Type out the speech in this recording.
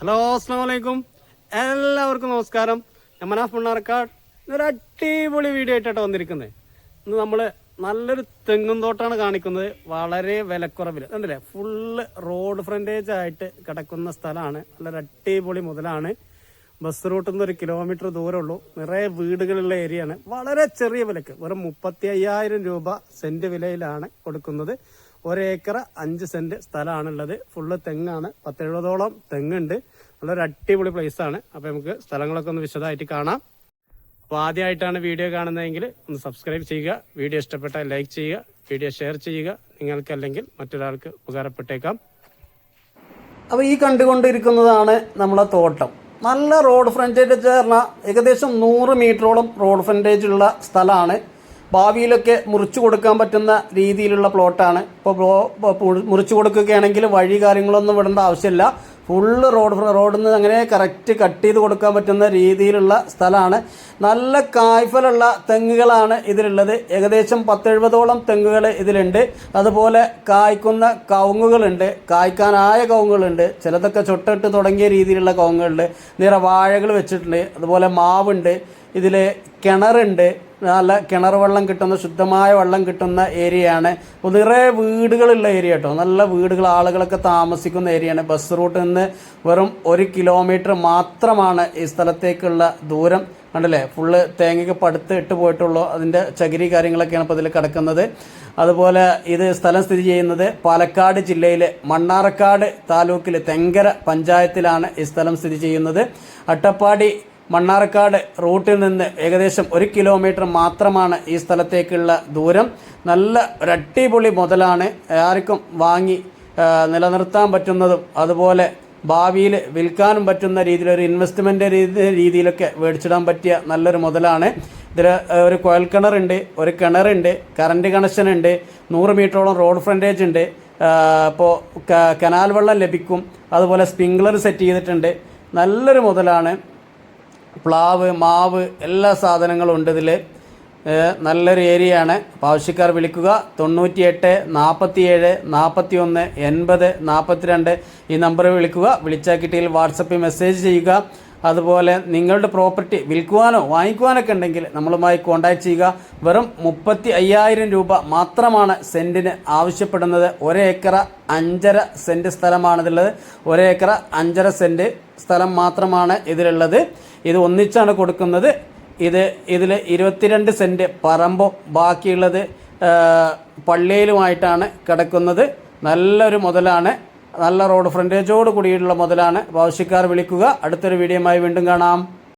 Hello അസ്സാം വലൈക്കും എല്ലാവർക്കും നമസ്കാരം. ഞാൻ മനാഫ് മണ്ണാർക്കാട്. ഒരു അടിപൊളി വീഡിയോ ആയിട്ടാണ് വന്നിരിക്കുന്നത് ഇന്ന് നമ്മൾ നല്ലൊരു തെങ്ങും തോട്ടാണ് കാണിക്കുന്നത്. വളരെ വിലക്കുറവിൽ കണ്ടില്ലേ? ഫുള്ള് റോഡ് ഫ്രണ്ടേജ് ആയിട്ട് കിടക്കുന്ന സ്ഥലമാണ്. നല്ലൊരു അടിപൊളി മുതലാണ്. ബസ് റൂട്ടിൽ നിന്ന് ഒരു കിലോമീറ്റർ ദൂരമുള്ളൂ നിറയെ വീടുകളുള്ള ഏരിയയാണ് വളരെ ചെറിയ വിലക്ക്. വെറും മുപ്പത്തി അയ്യായിരം രൂപ സെന്റ് വിലയിലാണ് കൊടുക്കുന്നത്. ഒരേക്കർ അഞ്ച് സെന്റ് സ്ഥലമാണുള്ളത്. ഫുള്ള് തെങ്ങാണ്. പത്തെഴുപതോളം തെങ്ങുണ്ട്. നല്ലൊരു അടിപൊളി പ്ലേസ് ആണ്. അപ്പൊ നമുക്ക് സ്ഥലങ്ങളൊക്കെ ഒന്ന് വിശദമായിട്ട് കാണാം. അപ്പോൾ ആദ്യമായിട്ടാണ് വീഡിയോ കാണുന്നതെങ്കിൽ ഒന്ന് സബ്സ്ക്രൈബ് ചെയ്യുക. വീഡിയോ ഇഷ്ടപ്പെട്ടാൽ ലൈക്ക് ചെയ്യുക. വീഡിയോ ഷെയർ ചെയ്യുക. നിങ്ങൾക്ക് അല്ലെങ്കിൽ മറ്റൊരാൾക്ക് ഉപകാരപ്പെട്ടേക്കാം. അപ്പോൾ ഈ കണ്ടുകൊണ്ടിരിക്കുന്നതാണ് നമ്മളെ തോട്ടം. നല്ല റോഡ് ഫ്രണ്ടേജ് പറഞ്ഞാൽ ഏകദേശം നൂറ് മീറ്ററോളം റോഡ് ഫ്രണ്ടേജ് ഉള്ള സ്ഥലമാണ്. ഭാവിയിലൊക്കെ മുറിച്ചു കൊടുക്കാൻ പറ്റുന്ന രീതിയിലുള്ള പ്ലോട്ടാണ്. ഇപ്പോൾ മുറിച്ചു കൊടുക്കുകയാണെങ്കിൽ വഴി കാര്യങ്ങളൊന്നും വിടേണ്ട ആവശ്യമില്ല. ഫുള്ള് റോഡ് റോഡിൽ നിന്ന് അങ്ങനെ കറക്റ്റ് കട്ട് ചെയ്ത് കൊടുക്കാൻ പറ്റുന്ന രീതിയിലുള്ള സ്ഥലമാണ്. നല്ല കായ്ഫലുള്ള തെങ്ങുകളാണ് ഇതിലുള്ളത്. ഏകദേശം പത്തെഴുപതോളം തെങ്ങുകൾ ഇതിലുണ്ട്. അതുപോലെ കായ്ക്കുന്ന കവുങ്ങുകളുണ്ട്. കായ്ക്കാനായ കവുങ്ങുകളുണ്ട്. ചിലതൊക്കെ ചൊട്ടിട്ട് തുടങ്ങിയ രീതിയിലുള്ള കവുങ്ങുകളുണ്ട്. നിറ വാഴകൾ വെച്ചിട്ടുണ്ട്. അതുപോലെ മാവുണ്ട്. ഇതിൽ കിണറുണ്ട്. നല്ല കിണർ വെള്ളം കിട്ടുന്ന ശുദ്ധമായ വെള്ളം കിട്ടുന്ന ഏരിയയാണ്. നിറയെ വീടുകളുള്ള ഏരിയ കേട്ടോ. നല്ല വീടുകൾ ആളുകളൊക്കെ താമസിക്കുന്ന ഏരിയയാണ് ബസ് റൂട്ടിൽ നിന്ന് വെറും ഒരു കിലോമീറ്റർ മാത്രമാണ് ഈ സ്ഥലത്തേക്കുള്ള ദൂരം. കണ്ടല്ലേ? ഫുള്ള് തേങ്ങയ്ക്ക് പടുത്ത് ഇട്ട് പോയിട്ടുള്ളൂ. അതിന്റെ ചകിരി കാര്യങ്ങളൊക്കെയാണ് ഇപ്പോൾ ഇതിൽ കിടക്കുന്നത്. അതുപോലെ ഇത് സ്ഥലം സ്ഥിതി ചെയ്യുന്നത് പാലക്കാട് ജില്ലയിലെ മണ്ണാർക്കാട് താലൂക്കിലെ തെങ്കര പഞ്ചായത്തിലാണ് ഈ സ്ഥലം സ്ഥിതി ചെയ്യുന്നത്. അട്ടപ്പാടി മണ്ണാർക്കാട് റൂട്ടിൽ നിന്ന് ഏകദേശം ഒരു കിലോമീറ്റർ മാത്രമാണ് ഈ സ്ഥലത്തേക്കുള്ള ദൂരം. നല്ല ഒരട്ടിപൊളി മുതലാണ്. ആർക്കും വാങ്ങി നിലനിർത്താൻ പറ്റുന്നതും അതുപോലെ ഭാവിയിൽ വിൽക്കാനും പറ്റുന്ന രീതിയിൽ ഒരു ഇൻവെസ്റ്റ്മെന്റ് രീതിയിലൊക്കെ മേടിച്ചിടാൻ പറ്റിയ നല്ലൊരു മുതലാണ്. ഇതിൽ ഒരു കുഴൽ കിണറുണ്ട് ഒരു കിണറുണ്ട് കറണ്ട് കണക്ഷൻ ഉണ്ട് നൂറ് മീറ്ററോളം റോഡ് ഫ്രണ്ടേജ് ഉണ്ട് ഇപ്പോൾ കനാൽ വെള്ളം ലഭിക്കും അതുപോലെ സ്പ്രിംഗ്ലർ സെറ്റ് ചെയ്തിട്ടുണ്ട്. നല്ലൊരു മുതലാണ്. പ്ലാവ് മാവ് എല്ലാ സാധനങ്ങളും ഉണ്ട് ഇതിൽ നല്ലൊരു ഏരിയയാണ്. അപ്പോൾ ആവശ്യക്കാർ വിളിക്കുക. തൊണ്ണൂറ്റി എട്ട് നാൽപ്പത്തി ഏഴ് നാൽപ്പത്തി ഒന്ന് എൺപത് നാൽപ്പത്തിരണ്ട് ഈ നമ്പറിൽ വിളിക്കുക. വിളിച്ചാൽ കിട്ടിയിൽ വാട്സപ്പിൽ മെസ്സേജ് ചെയ്യുക. അതുപോലെ നിങ്ങളുടെ പ്രോപ്പർട്ടി വിൽക്കുവാനോ വാങ്ങിക്കുവാനൊക്കെ ഉണ്ടെങ്കിൽ നമ്മളുമായി കോൺടാക്ട് ചെയ്യുക. വെറും മുപ്പത്തി അയ്യായിരം രൂപ മാത്രമാണ് സെന്റിന് ആവശ്യപ്പെടുന്നത്. ഒരേക്കറ അഞ്ചര സെന്റ് സ്ഥലമാണിതുള്ളത്. ഒരേക്കറ അഞ്ചര സെന്റ് സ്ഥലം മാത്രമാണ് ഇതിലുള്ളത്. ഇത് ഒന്നിച്ചാണ് കൊടുക്കുന്നത്. ഇത് ഇതിൽ ഇരുപത്തിരണ്ട് സെന്റ് പറമ്പും ബാക്കിയുള്ളത് പള്ളിയിലുമായിട്ടാണ് കിടക്കുന്നത്. നല്ലൊരു മുതലാണ്. നല്ല റോഡ് ഫ്രണ്ടേജോട് കൂടിയിട്ടുള്ള മുതലാണ്. ആവശ്യക്കാർ വിളിക്കുക. അടുത്തൊരു വീഡിയോയുമായി വീണ്ടും കാണാം.